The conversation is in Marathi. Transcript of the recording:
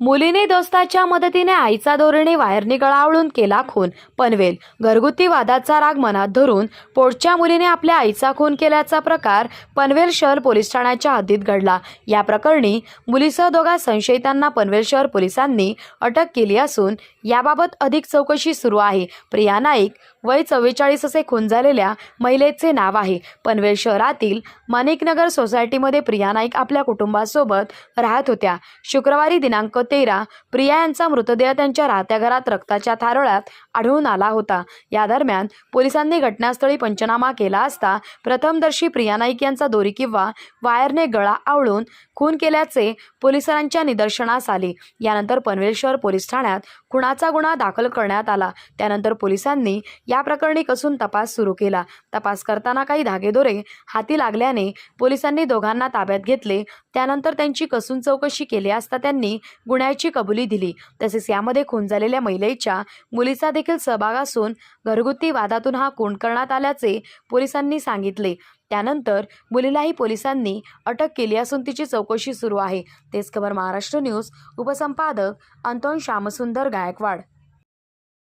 मुलीने दोस्ताच्या मदतीने आईचा दोरणे वायरने गळावळून केला खून. पनवेल. घरगुती वादाचा राग मनात धरून पोटच्या मुलीने आपल्या आईचा खून केल्याचा प्रकार पनवेल शहर पोलीस ठाण्याच्या हद्दीत घडला. या प्रकरणी मुलीसह दोघा संशयितांना पनवेल शहर पोलिसांनी अटक केली असून याबाबत अधिक चौकशी सुरू आहे. प्रिया नाईक वय चव्वेचाळीस असे खून झालेल्या महिलेचे नाव आहे. पनवेल शहरातील माणिकनगर सोसायटीमध्ये प्रिया नाईक आपल्या कुटुंबासोबत राहत होत्या. शुक्रवारी दिनांक तेरा प्रिया यांचा मृतदेह त्यांच्या राहत्या घरात रक्ताच्या थारोळ्यात आढळून आला होता. या दरम्यान पोलिसांनी घटनास्थळी पंचनामा केला असता प्रथमदर्शी प्रिया नाईक यांचा दोरी किंवा वायरने गळा आवळून खून केल्याचे पोलिसांच्या निदर्शनास आले. यानंतर पनवेल शहर पोलीस ठाण्यात खुनाचा गुन्हा दाखल करण्यात आला. त्यानंतर पोलिसांनी या या प्रकरणी कसून तपास सुरू केला. तपास करताना काही धागेदोरे हाती लागल्याने पोलिसांनी दोघांना ताब्यात घेतले. त्यानंतर त्यांची कसून चौकशी केली असता त्यांनी गुन्ह्याची कबुली दिली. तसेच यामध्ये खून झालेल्या महिलेच्या मुलीचा देखील सहभाग असून घरगुती वादातून हा खून करण्यात आल्याचे पोलिसांनी सांगितले. त्यानंतर मुलीलाही पोलिसांनी अटक केली असून तिची चौकशी सुरू आहे. तेच खबर महाराष्ट्र न्यूज उपसंपादक अंतोन श्यामसुंदर गायकवाड.